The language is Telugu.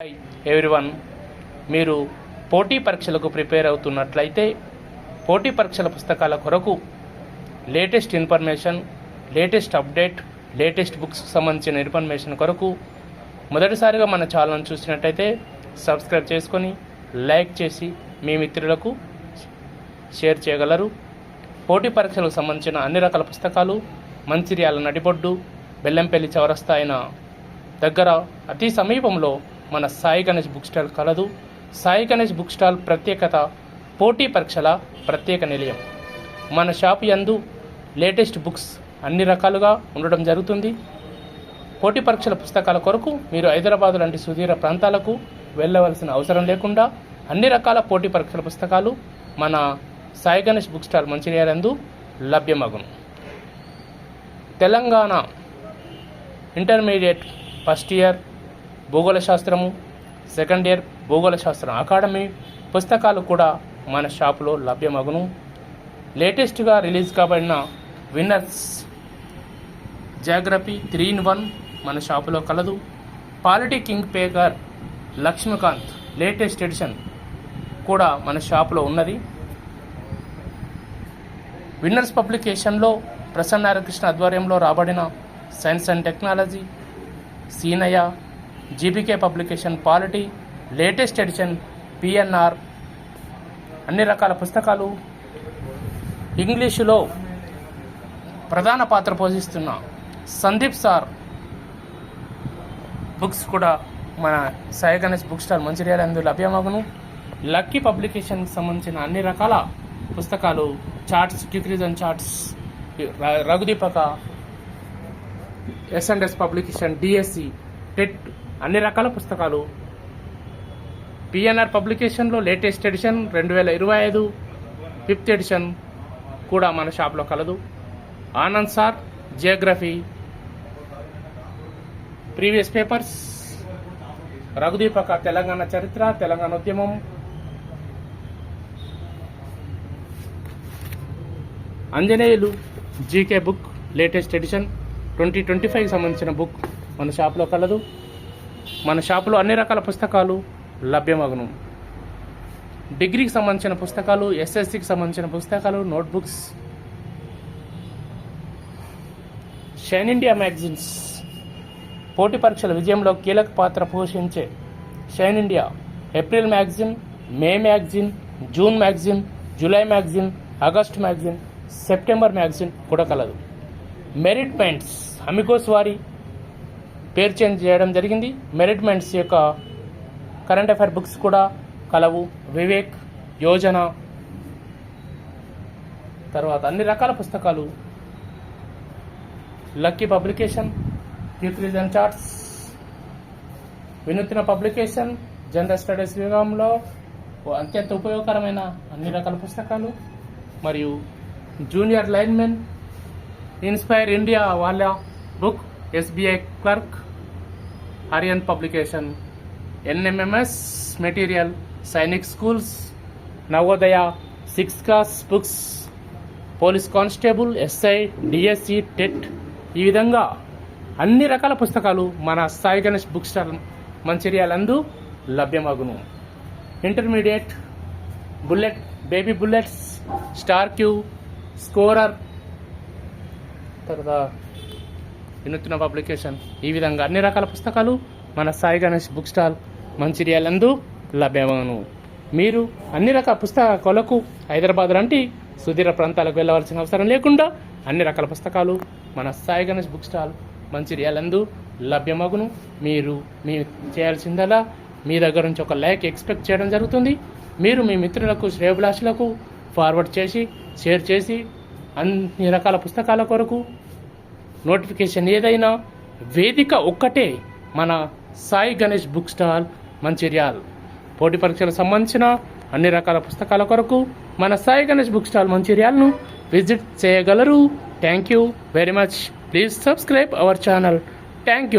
హాయ్ ఎవ్రీవన్ మీరు పోటీ పరీక్షలకు ప్రిపేర్ అవుతున్నట్లయితే పోటీ పరీక్షల పుస్తకాల కొరకు latest information latest update latest books సంబంధించిన ఇన్ఫర్మేషన్ కొరకు మొదటిసారిగా మన ఛానల్ చూసినట్టయితే సబ్స్క్రైబ్ చేసుకొని లైక్ చేసి మీ మిత్రులకు షేర్ చేయగలరు. పోటీ పరీక్షలకు సంబంధించిన అన్ని రకాల పుస్తకాలు మంచిర్యాల నడిబొడ్డు బెల్లంపల్లి చౌరస్తా అయిన దగ్గర అతి సమీపంలో మన సాయి గణేష్ బుక్ స్టాల్ కలదు. సాయి గణేష్ బుక్ స్టాల్ ప్రత్యేకత పోటీ పరీక్షల ప్రత్యేక నిలయం. మన షాప్ యందు లేటెస్ట్ బుక్స్ అన్ని రకాలుగా ఉండడం జరుగుతుంది. పోటీ పరీక్షల పుస్తకాల కొరకు మీరు హైదరాబాద్ లాంటి సుదీర ప్రాంతాలకు వెళ్ళవలసిన అవసరం లేకుండా అన్ని రకాల పోటీ పరీక్షల పుస్తకాలు మన సాయి గణేష్ బుక్ స్టాల్ మంచిర్యాలందు లభ్యమగును. తెలంగాణ ఇంటర్మీడియట్ ఫస్ట్ ఇయర్ భూగోళ శాస్త్రము సెకండ్ ఇయర్ భూగోళ శాస్త్రం అకాడమీ పుస్తకాలు కూడా మన షాపులో లభ్యమగును. లేటెస్ట్గా release కాబడిన winners geography three in one మన షాపులో కలదు. పాలిటీ కింగ్ పేగర్ లక్ష్మీకాంత్ లేటెస్ట్ ఎడిషన్ కూడా మన షాపులో ఉన్నది. విన్నర్స్ పబ్లికేషన్లో ప్రసన్నారకృష్ణ ఆధ్వర్యంలో రాబడిన science and technology Seenaiah GBK publication polity latest edition PNR అన్ని రకాల పుస్తకాలు ఇంగ్లీషులో ప్రధాన పాత్ర పోషిస్తున్న సందీప్ సార్ బుక్స్ కూడా మన సాయి గణేష్ బుక్ స్టాల్ మంచిర్యాల అందు లభ్యమగును. లక్కీ పబ్లికేషన్కి సంబంధించిన అన్ని రకాల పుస్తకాలు చార్ట్స్ డిక్రీజన్ చార్ట్స్ ర- రఘుదీపక ఎస్ఎండ్ఎస్ పబ్లికేషన్ డిఎస్సి టెట్ అన్ని రకాల పుస్తకాలు. పిఎన్ఆర్ పబ్లికేషన్లో లేటెస్ట్ ఎడిషన్ రెండు వేల ఇరవై ఐదు ఫిఫ్త్ ఎడిషన్ కూడా మన షాప్లో కలదు. Anand sir geography previous papers రఘుదీపక Telangana చరిత్ర తెలంగాణ ఉద్యమం. Anjaneyulu GK book latest edition twenty twenty ఫైవ్కి సంబంధించిన బుక్ మన షాప్లో కలదు. మన షాపులో అన్ని రకాల పుస్తకాలు లభ్యమగును. డిగ్రీకి సంబంధించిన పుస్తకాలు ఎస్ఎస్సికి సంబంధించిన పుస్తకాలు నోట్బుక్స్ షైన్ ఇండియా మ్యాగజైన్స్ పోటీ పరీక్షల విజయంలో కీలక పాత్ర పోషించే shine India April magazine May magazine June magazine July magazine August magazine September magazine కూడా కలదు. మెరిట్ మెంట్స్ అమికోస్ వారి పేరు చేంజ్ చేయడం జరిగింది. మెరిట్మెంట్స్ యొక్క కరెంట్ అఫైర్ బుక్స్ కూడా కలవు. వివేక్ యోజన తర్వాత అన్ని రకాల పుస్తకాలు. లక్కీ పబ్లికేషన్ న్యూట్రిజన్ చార్ట్స్ వినూత్న పబ్లికేషన్ జనరల్ స్టడీస్ విభాగంలో అత్యంత ఉపయోగకరమైన అన్ని రకాల పుస్తకాలు. మరియు జూనియర్ లైన్మెన్ ఇన్స్పైర్ ఇండియా వాళ్ళ book SBI clerk Aryan publication NMMS material Sainik schools Navodaya six class books police constable SI DSC TET ఈ విధంగా అన్ని రకాల పుస్తకాలు మన సాయి గణేష్ బుక్ స్టాల్ మంచిర్యాలందు లభ్యమగును. Intermediate bullet baby bullets star Q scorer తర్వాత వినూత్న పబ్లికేషన్. ఈ విధంగా అన్ని రకాల పుస్తకాలు మన సాయి గణేష్ బుక్ స్టాల్ మంచిర్యాలందు లభ్యమగును. మీరు అన్ని రకాల పుస్తక కొలకు హైదరాబాద్ లాంటి సుదీర ప్రాంతాలకు వెళ్ళవలసిన అవసరం లేకుండా అన్ని రకాల పుస్తకాలు మన సాయి గణేష్ బుక్ స్టాల్ మంచిర్యాలందు లభ్యమగును. మీరు మీ చేయాల్సిందలా మీ దగ్గర నుంచి ఒక లైక్ ఎక్స్పెక్ట్ చేయడం జరుగుతుంది. మీరు మీ మిత్రులకు శ్రేయభిలాషులకు ఫార్వర్డ్ చేసి షేర్ చేసి అన్ని రకాల పుస్తకాల కొరకు నోటిఫికేషన్ ఏదైనా వేదిక ఒక్కటే మన సాయి గణేష్ బుక్ స్టాల్ మంచిర్యాల్. పోటీ పరీక్షలకు సంబంధించిన అన్ని రకాల పుస్తకాల కొరకు మన సాయి గణేష్ బుక్ స్టాల్ మంచిర్యాల్ను విజిట్ చేయగలరు. Thank you very much. Please subscribe our channel. Thank you.